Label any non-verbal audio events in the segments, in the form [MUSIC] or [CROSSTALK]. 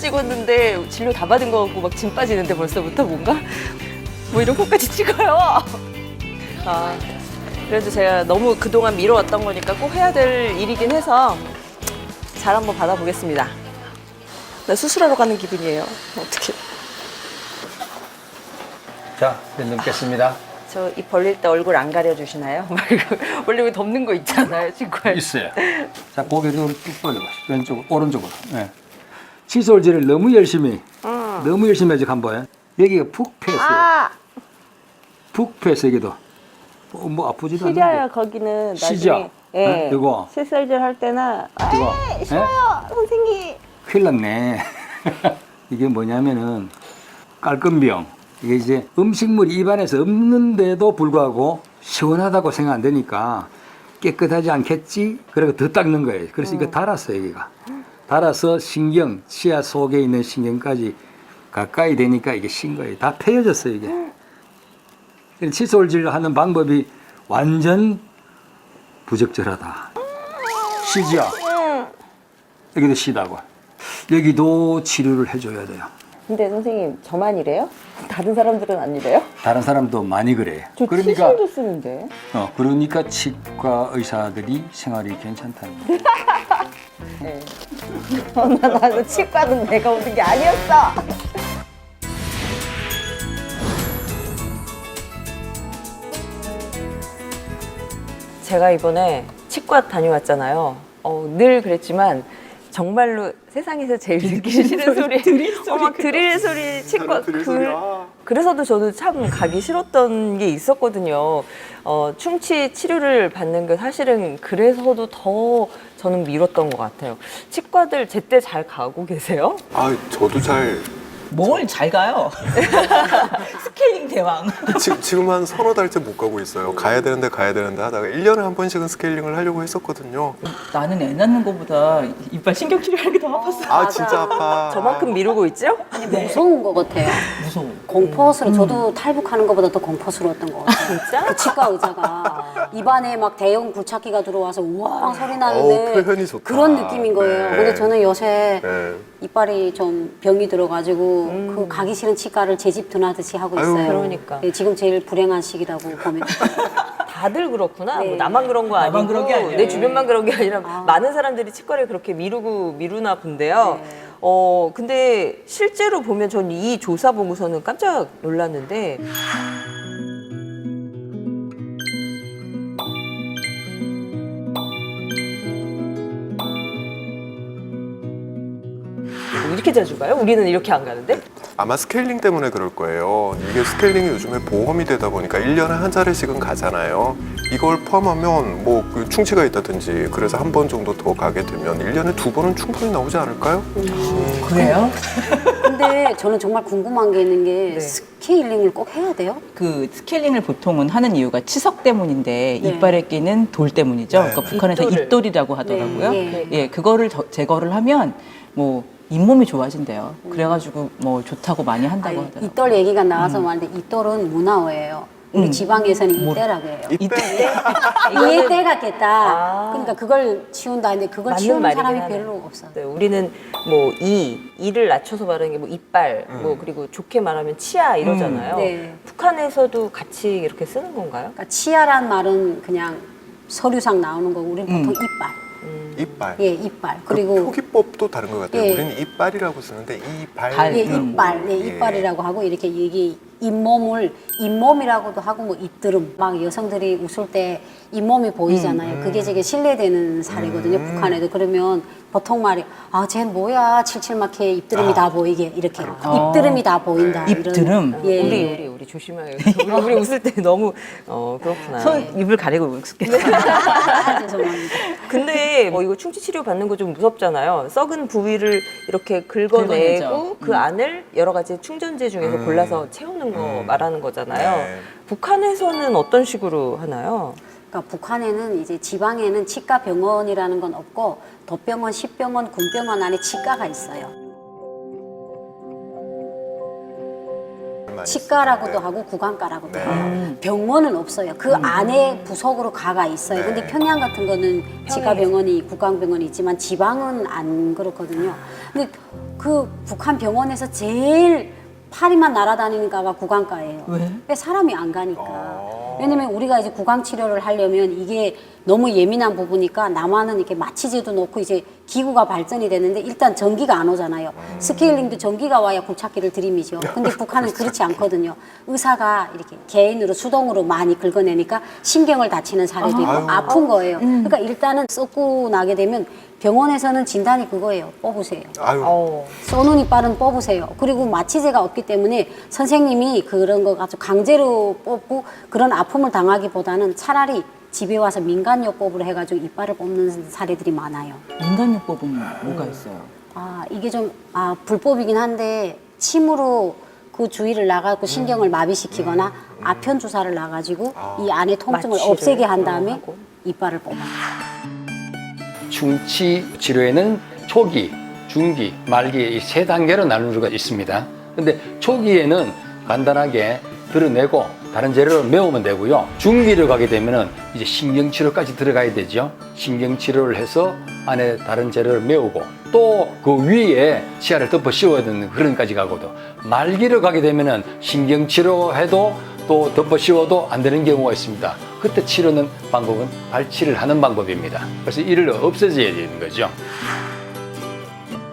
찍었는데 진료 다 받은 거 같고 막진 빠지는데 벌써부터 뭔가 뭐 이런 것까지 [LAUGHS] 찍어요. 아, 그래도 제가 너무 그동안 미뤄왔던 거니까 꼭 해야 될 일이긴 해서 잘 한번 받아보겠습니다. 나 수술하러 가는 기분이에요. 어떻게? 자, pen 넘겠습니다. 저 입 벌릴 때 얼굴 안 가려 주시나요? [LAUGHS] 말고 원래 왜 덮는 거 있잖아요, 친구야. 있어요. 자, 고개를 뚝 벌려봐. 왼쪽, 오른쪽으로. 네. 칫솔질을 너무 열심히, 너무 열심히 해서 한번. 여기가 푹 패스요. 아, 푹 패스, 여기도. 어, 뭐 아프지도 않는데. 시려요 거기는 나중에. 시죠? 예. 네? 이거. 칫솔질 할 때나 아, 이거. 네? 선생님. 큰일 났네. [LAUGHS] 이게 뭐냐면은 깔끔병. 이게 이제 음식물이 입안에서 없는데도 불구하고 시원하다고 생각 안 되니까 깨끗하지 않겠지? 그래서 더 닦는 거예요. 그래서 이거 달았어요, 여기가. 달아서 신경, 치아 속에 있는 신경까지 가까이 되니까 이게 신 거예요. 다 패여졌어요, 이게. 칫솔질 하는 방법이 완전 부적절하다. 시죠? 여기도 시다고. 여기도 치료를 해줘야 돼요. 근데 선생님 저만 이래요? 다른 사람들은 안 이래요? 다른 사람도 많이 그래요. 저 그러니까 칫솔도 쓰는데. 어 그러니까 치과 의사들이 생활이 괜찮다는 거예요. [LAUGHS] 네. 어, 나 나도 치과는 내가 오는 게 아니었어. 제가 이번에 치과 다녀왔잖아요. 어, 늘 그랬지만 정말로 세상에서 제일 듣기 싫은 소리, 드릴 소리, 어, 막 드릴 소리, 치과 드릴 그, 소리야. 그 래서도 저도 참 가기 싫었던 게 있었거든요. 어, 충치 치료를 받는 게 사실은 그래서도 더 저는 미뤘던 것 같아요. 치과들 제때 잘 가고 계세요? 아, 저도 잘 뭘 잘 가요? [LAUGHS] 스케일링 대왕. 지, 지금 한 서너 달째 못 가고 있어요. 가야 되는데 가야 되는데 하다가 1년에 한 번씩은 스케일링을 하려고 했었거든요. 나는 애 낳는 것보다 이빨 신경 치료하는 게 더 아팠어. 아, 진짜 아파. 저만큼 미루고 있죠? 무서운 것 같아요. [LAUGHS] 무서워. 공포스러워. 저도 탈북하는 것보다 더 공포스러웠던 것 같아요. 진짜? 그 치과 의사가 입안에 막 대형 굴착기가 들어와서 우와 소리 어우, 나는데 표현이 좋다. 그런 느낌인 거예요. 네. 근데 저는 요새 네. 이빨이 좀 병이 들어가지고 그 가기 싫은 치과를 제 집 드나듯이 하고 아유. 있어요. 그러니까. 네, 지금 제일 불행한 시기라고 [LAUGHS] 보면 다들 그렇구나. 네. 뭐 나만 그런 거 아니고 나만 그런 게 아니라. 내 주변만 그런 게 아니라 아. 많은 사람들이 치과를 그렇게 미루고 미루나 본데요. 네. 어 근데 실제로 보면 전 이 조사 보고서는 깜짝 놀랐는데 뭐 이렇게 자주 가요? 우리는 이렇게 안 가는데? 아마 스케일링 때문에 그럴 거예요. 이게 스케일링이 요즘에 보험이 되다 보니까 1년에 한 차례씩은 가잖아요. 이걸 포함하면 뭐 그 충치가 있다든지 그래서 한 번 정도 더 가게 되면 1년에 두 번은 충분히 나오지 않을까요? 그래요? 근데 저는 정말 궁금한 게 있는 게 네. 스케일링을 꼭 해야 돼요? 그 스케일링을 보통은 하는 이유가 치석 때문인데 네. 이빨에 끼는 돌 때문이죠. 네. 그러니까 북한에서 입돌을. 입돌이라고 하더라고요. 네. 예, 그거를 저- 제거를 하면 뭐 잇몸이 좋아진대요. 그래가지고 뭐 좋다고 많이 한다고 아니, 하더라고요. 이떨 얘기가 나와서 말인데 이떨은 문화어예요. 우리 음. 지방에서는 뭐- 이때라고 해요. 이때 이때 같겠다. 아. 그러니까 그걸 치운다. 근데 그걸 맞는 치우는 말이긴 사람이 하네. 별로 없어. 네, 우리는 뭐 이, 이를 낮춰서 말하는 게 뭐 이빨, 음. 뭐 그리고 좋게 말하면 치아 이러잖아요. 음. 네. 북한에서도 같이 이렇게 쓰는 건가요? 그러니까 치아란 말은 그냥 서류상 나오는 거고 우리는 보통 음. 이빨. 이빨. 예, 이빨. 그 그리고 표기법도 다른 것 같아요. 예. 우리는 이빨이라고 쓰는데 이발. 발. 예, 음. 이빨, 예, 예. 이빨이라고 하고 이렇게 여기 잇몸을 잇몸이라고도 하고 뭐 잇드름. 막 여성들이 웃을 때 잇몸이 보이잖아요. 그게 되게 신뢰되는 사례거든요. 북한에도 그러면 보통 말이 아, 쟤 뭐야 칠칠맣게 입드름이 아. 다 보이게 이렇게 아. 입드름이 다 보인다. 네. 이런- 입드름? 예. 우리 우리 우리 조심해요. 우리, 우리 웃을 때 너무 어 그렇구나. 손 입을 가리고 웃겠다. 아, [LAUGHS] 죄송합니다. 근데 뭐 이거 충치 치료 받는 거 좀 무섭잖아요. 썩은 부위를 이렇게 긁어내고 긁어내죠. 그 안을 여러 가지 충전재 중에서 음. 골라서 채우는 거 음. 말하는 거잖아요. 네. 북한에서는 어떤 식으로 하나요? 그러니까 북한에는 이제 지방에는 치과 병원이라는 건 없고 도병원, 시병원, 군병원 안에 치과가 있어요. 치과라고도 쓰는데. 하고 구강과라고도 네. 해요. 병원은 없어요. 그 안에 부속으로 가가 있어요. 네. 근데 평양 같은 거는 치과 병원이 구강 병원이 있지만 지방은 안 그렇거든요. 근데 그 북한 병원에서 제일 파리만 날아다니는 가가 구강가예요. 왜? 왜 사람이 안 가니까. 아. 왜냐면 우리가 이제 구강 치료를 하려면 이게 너무 예민한 부분이니까 남한은 이렇게 마취제도 놓고 이제 기구가 발전이 되는데 일단 전기가 안 오잖아요. 음. 스케일링도 전기가 와야 굴착기를 들이미죠. 근데 북한은 그렇지 않거든요. 의사가 이렇게 개인으로 수동으로 많이 긁어내니까 신경을 다치는 사례도 있고 아유. 아픈 거예요. 그러니까 일단은 썩고 나게 되면 병원에서는 진단이 그거예요. 뽑으세요. 아유, 어. 쏘는 이빨은 뽑으세요. 그리고 마취제가 없기 때문에 선생님이 그런 거 가지고 강제로 뽑고 그런 아픔을 당하기보다는 차라리 집에 와서 민간요법으로 해가지고 이빨을 뽑는 사례들이 많아요. 민간요법은 뭐가 있어요? 아 이게 좀 아, 불법이긴 한데 침으로 그 주위를 나가고 신경을 마비시키거나 아편 주사를 놔가지고 이 안에 통증을 마취를 없애게 한 다음에 하고. 이빨을 뽑아요. 충치 치료에는 초기, 중기, 말기 이 세 단계로 나눌 수가 있습니다. 근데 초기에는 간단하게 드러내고 다른 재료를 메우면 되고요. 중기를 가게 되면은 이제 신경 치료까지 들어가야 되죠. 신경 치료를 해서 안에 다른 재료를 메우고 또 그 위에 치아를 덮어 씌워야 되는 그런까지 가거든. 말기를 가게 되면은 신경 치료해도 또 덮어 씌워도 안 되는 경우가 있습니다. 그때 치료는 방법은 발치를 하는 방법입니다. 그래서 이를 없애줘야 되는 거죠.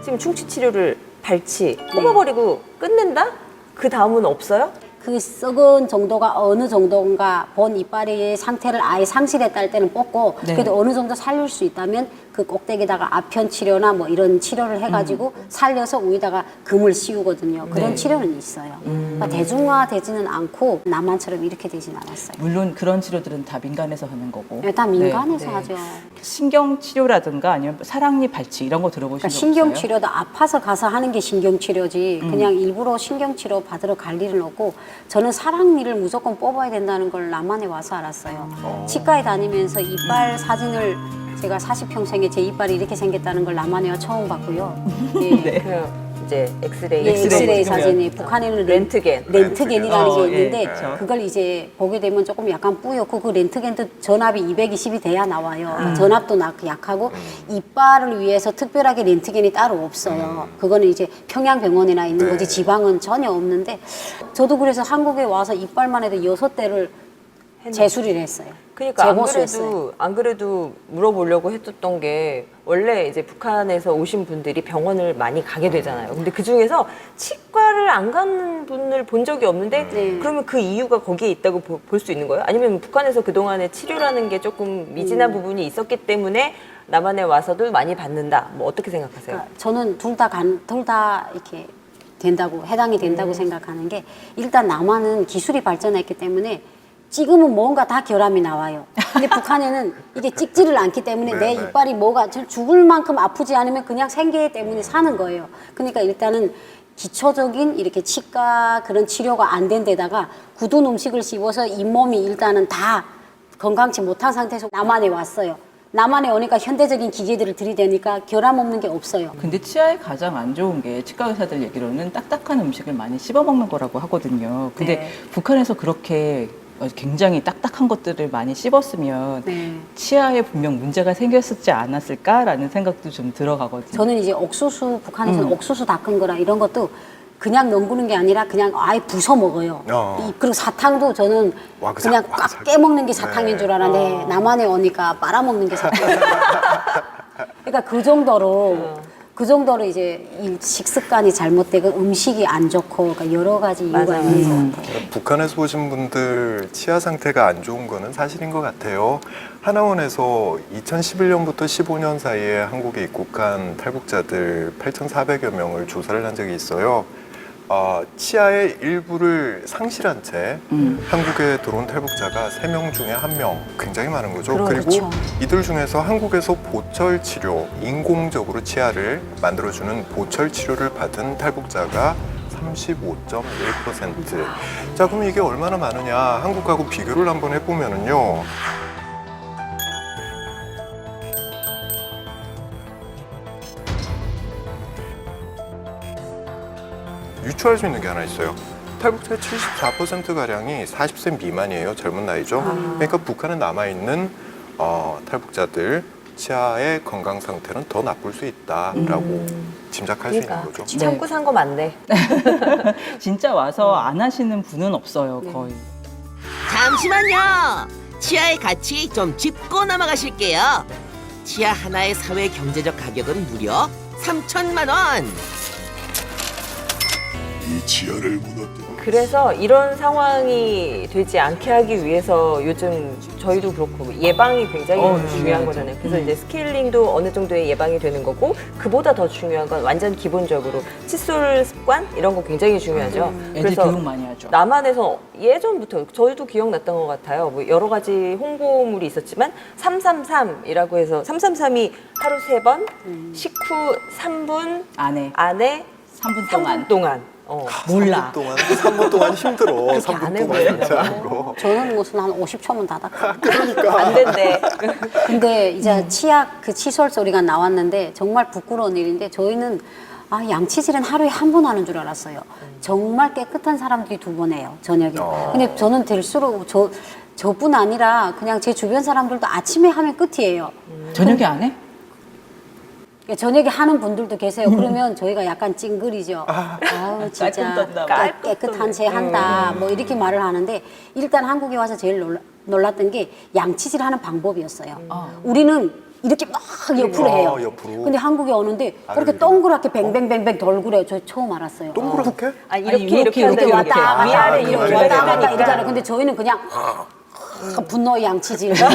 지금 충치 치료를 발치 뽑아버리고 끝낸다? 그 다음은 없어요? 그 썩은 정도가 어느 정도인가 본 이빨의 상태를 아예 상실했다 할 때는 뽑고 네. 그래도 어느 정도 살릴 수 있다면 그 꼭대기다가 아편 치료나 뭐 이런 치료를 해가지고 살려서 위에다가 금을 씌우거든요. 그런 네. 치료는 있어요. 그러니까 대중화되지는 않고 남한처럼 이렇게 되진 않았어요. 물론 그런 치료들은 다 민간에서 하는 거고. 네, 다 민간에서 네, 네. 하죠. 신경 치료라든가 아니면 사랑니 발치 이런 거 들어보신 그러니까 적 신경 없어요? 치료도 아파서 가서 하는 게 신경 치료지 음. 그냥 일부러 신경 치료 받으러 갈 일은 없고 저는 사랑니를 무조건 뽑아야 된다는 걸 남한에 와서 알았어요. 치과에 다니면서 이빨 사진을 제가 40평생에 제 이빨이 이렇게 생겼다는 걸 남한에 와 처음 봤고요. [LAUGHS] 예. 네. 그 이제 엑스레이, 예, 엑스레이 찍으면. 사진이 북한에는 렌트겐. 렌트겐이라는 어, 게 예, 있는데 그렇죠. 그걸 이제 보게 되면 조금 약간 뿌옇고 그 렌트겐도 전압이 220이 돼야 나와요. 음. 전압도 나- 약하고 이빨을 위해서 특별하게 렌트겐이 따로 없어요. 그거는 이제 평양병원이나 있는 네. 거지 지방은 전혀 없는데 저도 그래서 한국에 와서 이빨만 해도 여섯 대를 재수리를 했어요. 그러니까 안. 그래도 안 그래도 물어보려고 했었던 게 원래 이제 북한에서 오신 분들이 병원을 많이 가게 되잖아요. 근데 그 중에서 치과를 안 가는 분을 본 적이 없는데 네. 그러면 그 이유가 거기에 있다고 볼 수 있는 거예요? 아니면 북한에서 그 동안에 치료라는 게 조금 미진한 부분이 있었기 때문에 남한에 와서도 많이 받는다. 뭐 어떻게 생각하세요? 그러니까 저는 둘다 간, 둘다 이렇게 된다고, 해당이 된다고 생각하는 게 일단 남한은 기술이 발전했기 때문에 찍으면 뭔가 다 결함이 나와요. 근데 [LAUGHS] 북한에는 이게 찍지를 않기 때문에 네, 내 네. 이빨이 뭐가 저 죽을 만큼 아프지 않으면 그냥 생계 때문에 사는 거예요. 그러니까 일단은 기초적인 이렇게 치과 그런 치료가 안 된 데다가 굳은 음식을 씹어서 잇몸이 일단은 다 건강치 못한 상태에서 남한에 왔어요. 남한에 오니까 현대적인 기계들을 들이대니까 결함 없는 게 없어요. 근데 치아에 가장 안 좋은 게 치과 의사들 얘기로는 딱딱한 음식을 많이 씹어 먹는 거라고 하거든요. 근데 네. 북한에서 그렇게 어, 굉장히 딱딱한 것들을 많이 씹었으면 네. 치아에 분명 문제가 생겼었지 않았을까라는 생각도 좀 들어가거든요. 저는 이제 옥수수 북한에서는 음. 옥수수 닦은 거라 이런 것도 그냥 넘기는 게 아니라 그냥 아예 부숴 먹어요. 어. 이- 그리고 사탕도 저는 와그작, 그냥 와그작. 꽉 깨먹는 게 사탕인 네. 줄 알았는데 남한에 오니까 빨아먹는 게 사탕이에요. [LAUGHS] 그러니까 그 정도로 그 정도로 이제 이 식습관이 잘못되고 음식이 안 좋고 그러니까 여러 가지 이유가 맞아요. 있는 것 같아요. 북한에서 오신 분들 치아 상태가 안 좋은 거는 사실인 것 같아요. 하나원에서 2011년부터 15년 사이에 한국에 입국한 탈북자들 8,400여 명을 조사를 한 적이 있어요. 아, 치아의 일부를 상실한 채 음. 한국에 들어온 탈북자가 3명 중에 1명 굉장히 많은 거죠. 그렇죠. 그리고 이들 중에서 한국에서 보철 치료, 인공적으로 치아를 만들어주는 보철 치료를 받은 탈북자가 35.1%. 자, 그럼 이게 얼마나 많으냐? 한국하고 비교를 한번 해보면은요. 유추할 수 있는 게 하나 있어요. 탈북자의 74%가량이 40세 미만이에요. 젊은 나이죠. 그러니까 북한에 남아있는 어, 탈북자들 치아의 건강 상태는 더 나쁠 수 있다라고 짐작할 수 있는 그러니까 거죠. 참고 산 거 맞네. [LAUGHS] 진짜 와서 안 하시는 분은 없어요, 거의. 잠시만요. 치아의 가치 좀 짚고 넘어가실게요. 치아 하나의 사회 경제적 가격은 무려 3천만 원. 이 치아를 무너뜨려 그래서 이런 상황이 되지 않게 하기 위해서 요즘 저희도 그렇고 예방이 굉장히 어, 중요한 중요하죠. 거잖아요. 그래서 음. 이제 스케일링도 어느 정도의 예방이 되는 거고 그보다 더 중요한 건 완전 기본적으로 칫솔 습관 이런 거 굉장히 중요하죠. 음. 애들 교육 많이 하죠. 남한에서 예전부터 저희도 기억났던 것 같아요. 뭐 여러 가지 홍보물이 있었지만 333이라고 해서 333이 하루 세번 식후 3분 안에 안에 3분 3분 동안. 동안. 어. 몰라. 3분 동안 3분 동안 힘들어. 안 3분 동안 하는 거. 저는 무슨 한 50초면 다 닦아요. [LAUGHS] 안 된대. [LAUGHS] 근데 이제 치약 그 칫솔 소리가 나왔는데 정말 부끄러운 일인데 저희는 아 양치질은 하루에 한 번 하는 줄 알았어요. 정말 깨끗한 사람들이 두 번 해요 저녁에. 근데 저는 될수록 저 저뿐 아니라 그냥 제 주변 사람들도 아침에 하면 끝이에요. 저녁에 안 해? 그러니까 저녁에 하는 분들도 계세요. 그러면 저희가 약간 찡그리죠. 아 우 진짜 깔끔. 깨- 깨끗한 새 한다. 뭐 이렇게 말을 하는데 일단 한국에 와서 제일 놀라, 놀랐던 게 양치질 하는 방법이었어요. 우리는 이렇게 막 옆으로 아, 해요. 옆으로. 근데 한국에 오는데 아래로 그렇게 동그랗게 뱅뱅뱅뱅 돌구래요. 저 처음 알았어요. 동그랗게? 아, 이렇게 아니, 이렇게, 이렇게, 이렇게, 이렇게. 이렇게. 왔다 갔다 위아래 이렇게 이렇게 왔다 갔다. 이렇게 하는 근데 저희는 그냥 [LAUGHS] 분노 양치질. [LAUGHS] 네.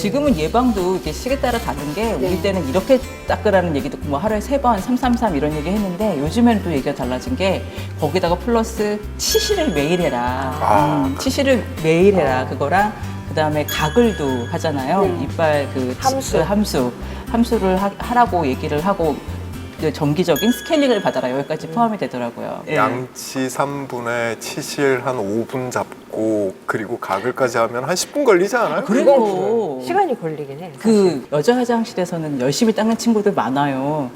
지금은 예방도 이제 시기에 따라 다른 게 우리 네. 때는 이렇게 닦으라는 얘기 듣고 뭐 하루에 세 번, 333 이런 얘기 했는데 요즘에는 또 얘기가 달라진 게 거기다가 플러스 치실을 매일 해라. 아, 음, 치실을 매일 해라. 그거랑 그다음에 가글도 하잖아요. 네. 이빨 그 치- 함수. 그 함수. 함수를 하, 하라고 얘기를 하고 그 정기적인 스케일링을 받아라. 여기까지 포함이 되더라고요. 예. 양치 3분에 치실 한 5분 잡고 그리고 가글까지 하면 한 10분 걸리지 않아요? 그리고 시간이 걸리긴 해. 그 여자 화장실에서는 열심히 닦는 친구들 많아요.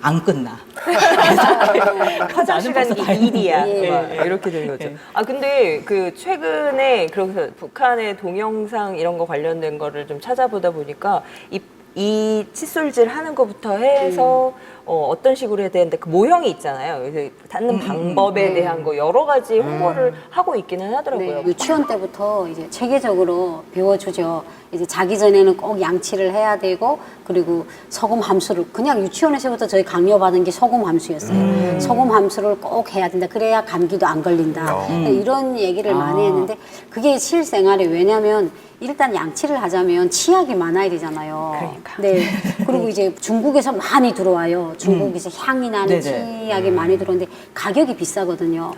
안 끝나. [LAUGHS] 화장 시간이 벌써 다 일이야. 예. 막 이렇게 되는 거죠. 예. 아 근데 그 최근에 그래서 북한의 동영상 이런 거 관련된 거를 좀 찾아보다 보니까 이, 이 칫솔질 하는 것부터 해서 어, 어떤 식으로 해야 되는데 그 모형이 있잖아요. 그래서 닿는 방법에 네. 대한 거 여러 가지 홍보를 하고 있기는 하더라고요. 네, 유치원 때부터 이제 체계적으로 배워주죠. 이제 자기 전에는 꼭 양치를 해야 되고 그리고 소금 함수를 그냥 유치원에서부터 저희 강요받은 게 소금 함수였어요. 소금 함수를 꼭 해야 된다. 그래야 감기도 안 걸린다. 어. 이런 얘기를 많이 했는데 그게 실생활에 왜냐하면 일단 양치를 하자면 치약이 많아야 되잖아요. 그러니까. 네. 그리고 이제 중국에서 많이 들어와요. 중국에서 향이 나는 네네. 치약이 많이 들어오는데 가격이 비싸거든요.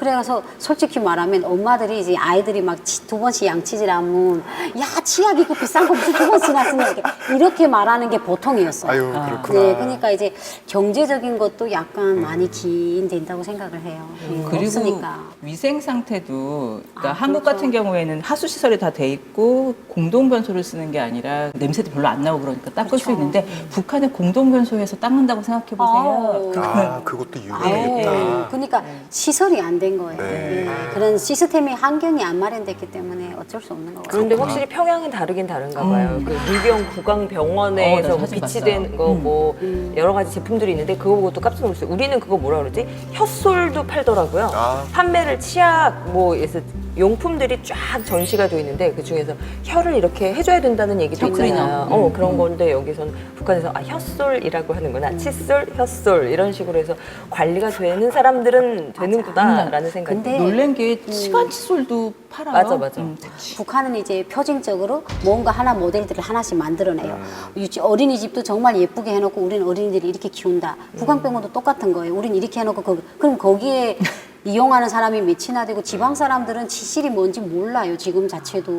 그래서 솔직히 말하면 엄마들이 이제 아이들이 막 두 번씩 양치질하면 야 치약 이거 비싼 거 무슨 두 번씩 났으냐 이렇게, 이렇게 말하는 게 보통이었어요. 아유 그렇구나. 네, 그러니까 이제 경제적인 것도 약간 많이 기인된다고 생각을 해요. 네, 그리고 없으니까. 위생 상태도 그러니까 아, 한국 그렇죠. 같은 경우에는 하수 시설이 다 돼 있고 공동 변소를 쓰는 게 아니라 냄새도 별로 안 나고 그러니까 닦을 수 그렇죠. 있는데 북한의 공동 변소에서 닦는다고 생각해 보세요. 아 그것도 아우, 유명했다. 그러니까 시설이 안된 거예요. 네. 네, 그런 시스템이 환경이 안 마련됐기 때문에 어쩔 수 없는 거예요. 그런데 확실히 평양은 다르긴 다른가 봐요. 그 물병 구강 병원에서 어, 나뭐 비치된 봤어. 거 음. 뭐 여러 가지 제품들이 있는데 그거 보고 또 깜짝 놀랐어요. 우리는 그거 뭐라 그러지? 혀솔도 팔더라고요. 아. 판매를 치약 뭐에서 용품들이 쫙 전시가 돼 있는데 그 중에서 혀를 이렇게 해줘야 된다는 얘기도 혀 클리너. 있잖아요. 음, 어 그런 건데 여기서는 북한에서 아 혀솔이라고 하는구나. 칫솔, 혀솔 이런 식으로 해서 관리가 되는 사람들은 되는구나라는 생각이. 근데 놀란 게 시간 칫솔도 팔아요. 맞아, 맞아. 음. 북한은 이제 표징적으로 뭔가 하나 모델들을 하나씩 만들어내요. 유치 어린이집도 정말 예쁘게 해놓고 우리는 어린이들이 이렇게 키운다. 북한병원도 똑같은 거예요. 우리는 이렇게 해놓고 거, 그럼 거기에 [LAUGHS] 이용하는 사람이 몇이나 되고 지방 사람들은 치실이 뭔지 몰라요. 지금 자체도.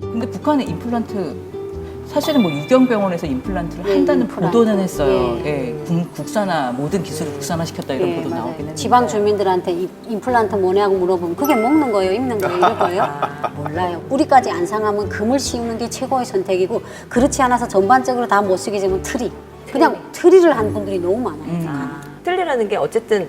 근데 북한의 임플란트 사실은 뭐 유경병원에서 임플란트를 네, 한다는 임플란트. 보도는 했어요. 네. 예, 국- 국산화 모든 기술을 국산화시켰다 이런 예, 보도. 나오긴 했는데 지방 주민들한테 이- 임플란트 뭐냐고 물어보면 그게 먹는 거예요, 입는 거예요, 이럴 거예요? [LAUGHS] 몰라요. 뿌리까지 안 상하면 금을 씌우는 게 최고의 선택이고 그렇지 않아서 전반적으로 다 못 쓰게 되면 트리. 그냥 트리를 한 분들이 너무 많아요. 북한은. 틀리 이빨이라는 게 어쨌든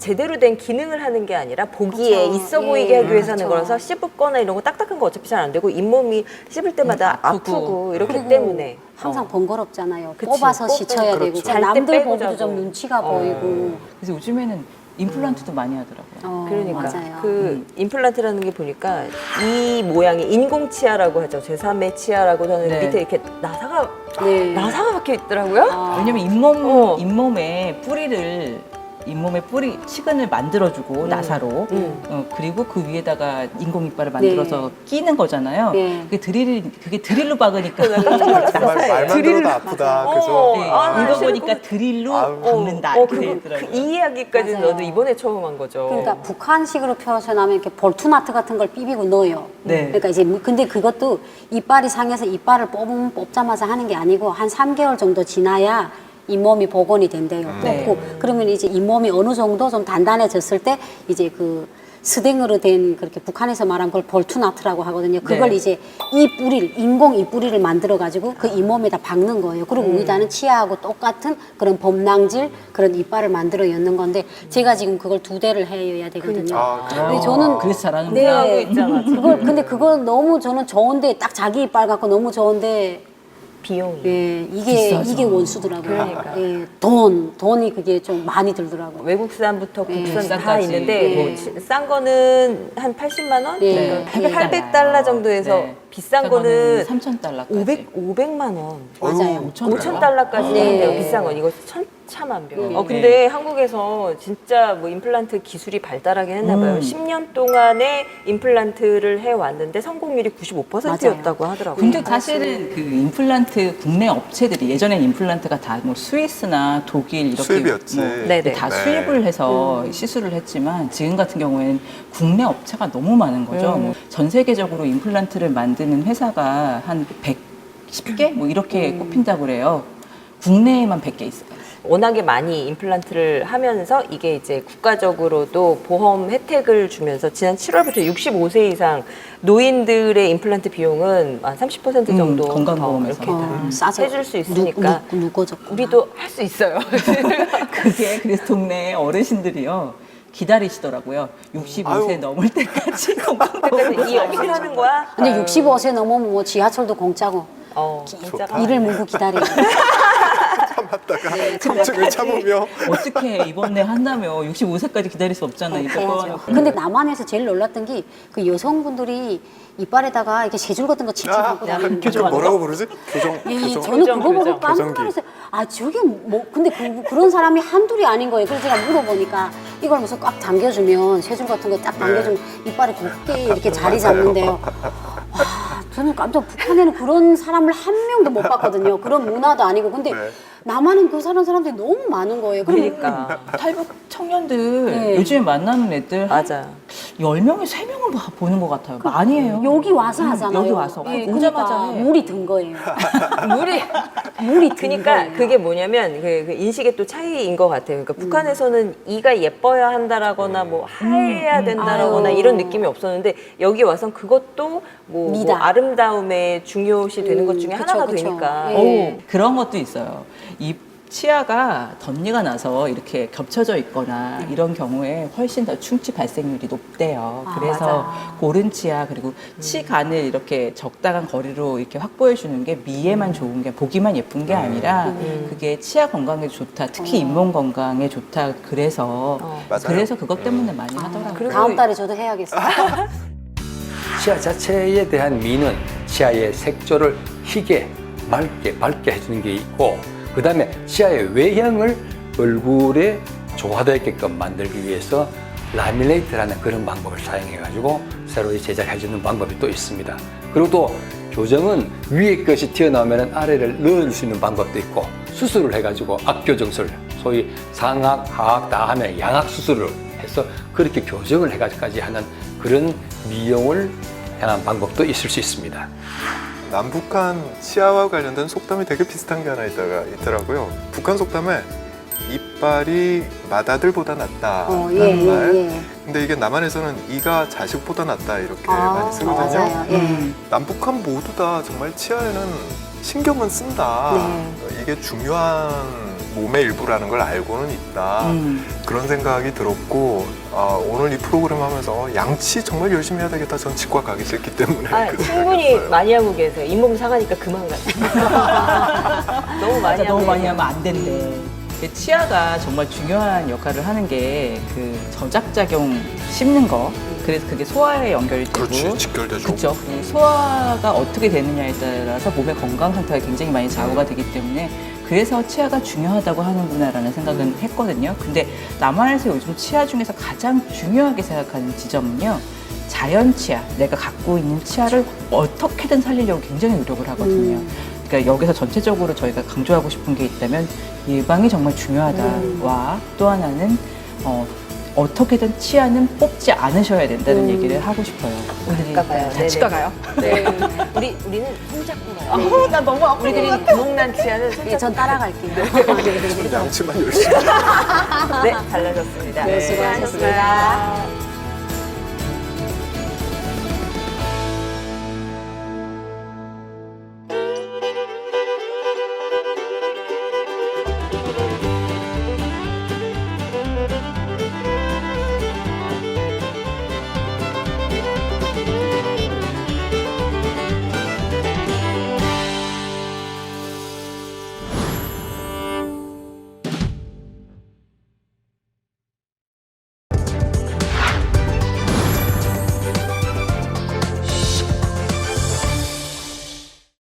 제대로 된 기능을 하는 게 아니라 보기에 그쵸. 있어 예, 보이게 하기 위해서 하는 그쵸. 거라서 씹거나 이런 거 딱딱한 거 어차피 잘 안 되고 잇몸이 씹을 때마다 음, 아프고. 이렇기 그리고 때문에 항상 어. 번거롭잖아요. 그치, 뽑아서 뽑- 씻어야 되고 그렇죠. 잘때 남들 빼고 보기도 자고. 좀 눈치가 어. 보이고. 그래서 요즘에는 임플란트도 많이 하더라고요. 어, 그러니까 맞아요. 그 임플란트라는 게 보니까 이 모양이 인공 치아라고 하죠. 제3의 치아라고 하는 네. 밑에 이렇게 나사가 네. 나사가 박혀 있더라고요. 아. 왜냐면 잇몸 어. 잇몸에 뿌리를 잇몸에 뿌리 치근을 만들어주고 나사로 음. 어, 그리고 그 위에다가 인공 이빨을 만들어서 끼는 거잖아요. 네. 그게 드릴 그게 드릴로 박으니까 정말 말만 들어도 아프다. 어. 그죠? 네, 아, 나 읽어보니까 싫고. 드릴로 아우. 박는다 어, 이렇게 그, 돼 그, 있더라고요. 이 이야기까지는 맞아요. 너도 이번에 처음 한 거죠. 그러니까 북한식으로 표현하면 이렇게 볼트나트 같은 걸 삐비고 넣어요. 네. 그러니까 이제 뭐- 근데 그것도 이빨이 상해서 이빨을 뽑으면 뽑자마자 하는 게 아니고 한 3개월 정도 지나야 잇몸이 복원이 된대요. 네. 뽑고 그러면 이제 잇몸이 어느 정도 좀 단단해졌을 때 이제 그 스댕으로 된 그렇게 북한에서 말한 걸 볼트나트라고 하거든요. 그걸 네. 이제 이 뿌리를 인공 이 뿌리를 만들어 가지고 그 잇몸에다 박는 거예요. 그리고 우리다는 치아하고 똑같은 그런 범낭질 그런 이빨을 만들어 였는 건데 제가 지금 그걸 두 대를 해야 되거든요. 아, 그래요? 근데 저는 그래서 잘하는 네. 거야. 하고 있잖아. 그걸 근데 그거 너무 저는 좋은데 딱 자기 이빨 갖고 너무 좋은데 비용이. 예 이게 비싸죠. 이게 원수더라고요. 그러니까. 예, 돈 돈이 그게 좀 많이 들더라고요. 외국산부터 네. 국산 다 국산까지. 있는데 네. 뭐 치- 싼 거는 한 80만 원, 네. 800, 달러 정도에서 네. 비싼 거는 3천 달러까지. 500 500만 원. 맞아요. 5천 5천 달러까지 네. 한대요 비싼 건 이거 천차만별. 네. 어 근데 한국에서 진짜 뭐 임플란트 기술이 발달하긴 했나 봐요. 음. 10년 동안에 임플란트를 해 왔는데 성공률이 95%였다고 하더라고요. 근데 사실은 그 임플란트 국내 업체들이 예전엔 임플란트가 다 뭐 스위스나 독일 이렇게 수입이었지. 뭐 네네. 다 네. 수입을 해서 시술을 했지만 지금 같은 경우에는 국내 업체가 너무 많은 거죠. 음. 뭐전 세계적으로 임플란트를 만드는 회사가 한 110개 뭐 이렇게 꼽힌다고 그래요. 국내에만 100개 있어요. 워낙에 많이 임플란트를 하면서 이게 이제 국가적으로도 보험 혜택을 주면서 지난 7월부터 65세 이상 노인들의 임플란트 비용은 한 30% 정도 음, 건강보험에서. 더 이렇게 다 어, 싸죠. 해줄 수 있으니까 누, 누? 우리도 할 수 있어요. [LAUGHS] 그게 그래서 동네 어르신들이요. 기다리시더라고요. 65세 아유. 넘을 때까지 [LAUGHS] 그래서 이 어필 하는 거야? 근데 아유. 65세 넘으면 뭐 지하철도 공짜고 어, 진짜. 이를 물고 기다려. [LAUGHS] 참았다가 통증을 참으며 어떻게 이번에 한다며 65세까지 기다릴 수 없잖아. 이거 해야죠. 꺼놓고. 근데 남한에서 제일 놀랐던 게 그 여성분들이 이빨에다가 이렇게 세줄 같은 거 칙칙 하고 다니는 그 뭐라고 부르지? 교정 예, 교정 저는 교정, 그거 보고 교정. 깜짝 교정기. 놀랐어요. 아, 저게 뭐, 근데 그, 그런 사람이 한둘이 아닌 거예요. 그래서 제가 물어보니까 이걸 무슨 꽉 당겨주면, 세줄 같은 거 딱 당겨주면 이빨이 곱게 이렇게 자리 잡는데요. 와, [LAUGHS] 저는 깜짝 북한에는 그런 사람을 한 명도 못 봤거든요. 그런 문화도 아니고. 근데 네. 남한은 그 사는 사람들이 너무 많은 거예요. 그럼 그러니까. [LAUGHS] 탈북 청년들 네. 요즘에 만나는 애들 한 맞아. 10명에 3명은 보는 것 같아요. 많이 해요. 여기 와서 음, 하잖아요. 여기 와서. 예, 오자마자 그러니까 해. 물이 든 거예요. [LAUGHS] 물이 [LAUGHS] 물이 든 그러니까 거예요. 그게 뭐냐면 그, 그 인식의 또 차이인 것 같아요. 그러니까 북한에서는 이가 예뻐야 한다라거나 뭐 하얘야 된다라거나 아유. 이런 느낌이 없었는데 여기 와선 그것도 뭐, 뭐 미다. 아름다움의 중요시 되는 음, 것 중에 그쵸, 하나가 그쵸. 되니까. 예. 오, 그런 것도 있어요. 이 치아가 덧니가 나서 이렇게 겹쳐져 있거나 이런 경우에 훨씬 더 충치 발생률이 높대요. 아, 그래서 맞아. 고른 치아 그리고 치간을 이렇게 적당한 거리로 이렇게 확보해 주는 게 미에만 좋은 게 보기만 예쁜 게 아니라 음. 그게 치아 건강에 좋다. 특히 잇몸 건강에 좋다. 그래서 어. 그래서 그것 때문에 많이 하더라고요. 다음 달에 저도 해야겠어요. [LAUGHS] 치아 자체에 대한 미는 치아의 색조를 희게 맑게 밝게 해주는 게 있고 그 다음에 치아의 외형을 얼굴에 조화되게끔 만들기 위해서 라밀레이트라는 그런 방법을 사용해 가지고 새로 제작해 주는 방법이 또 있습니다. 그리고 또 교정은 위에 것이 튀어나오면 아래를 넣을 수 있는 방법도 있고 수술을 해가지고 악교정술 소위 상악 하악 다 하면 양악 수술을 해서 그렇게 교정을 해가지고까지 하는 그런 미용을 향한 방법도 있을 수 있습니다. 남북한 치아와 관련된 속담이 되게 비슷한 게 하나 있다가 있더라고요. 북한 속담에 이빨이 맏아들보다 낫다. 어, 예, 라는 말. 예, 예. 근데 이게 남한에서는 이가 자식보다 낫다 이렇게 아, 많이 쓰거든요. 맞아요. 예. 음. 남북한 모두 다 정말 치아에는 신경은 쓴다. 네. 이게 중요한 몸의 일부라는 걸 알고는 있다. 음. 그런 생각이 들었고 아, 오늘 이 프로그램 하면서 양치 정말 열심히 해야 되겠다. 전 치과 가기 싫기 때문에 아, 충분히 생각했어요. 많이 하고 계세요. 잇몸 상하니까 그만 가요. [LAUGHS] 너무 많이 하고 너무 많이 계세요. 하면 안 된대. 그 치아가 정말 중요한 역할을 하는 게 그 저작작용 씹는 거. 그래서 그게 소화에 연결이 되고. 그렇지 직결되죠. 그렇죠. 이 소화가 어떻게 되느냐에 따라서 몸의 건강 상태가 굉장히 많이 좌우가 되기 때문에 그래서 치아가 중요하다고 하는구나라는 생각은 했거든요. 근데 남한에서 요즘 치아 중에서 가장 중요하게 생각하는 지점은요. 자연 치아, 내가 갖고 있는 치아를 어떻게든 살리려고 굉장히 노력을 하거든요. 그러니까 여기서 전체적으로 저희가 강조하고 싶은 게 있다면 예방이 정말 중요하다와 또 하나는 어, 어떻게든 치아는 뽑지 않으셔야 된다는 얘기를 하고 싶어요. 오늘이 가봐요. 다 치과 가요? 네. 우리 우리는 손잡고 가요. 어, 나 너무 아파. 우리들이 구멍난 치아는 예, 손잡고 전 따라갈게요. [LAUGHS] 양치만 열심히. 네, 달라졌습니다. 네, 수고하셨습니다.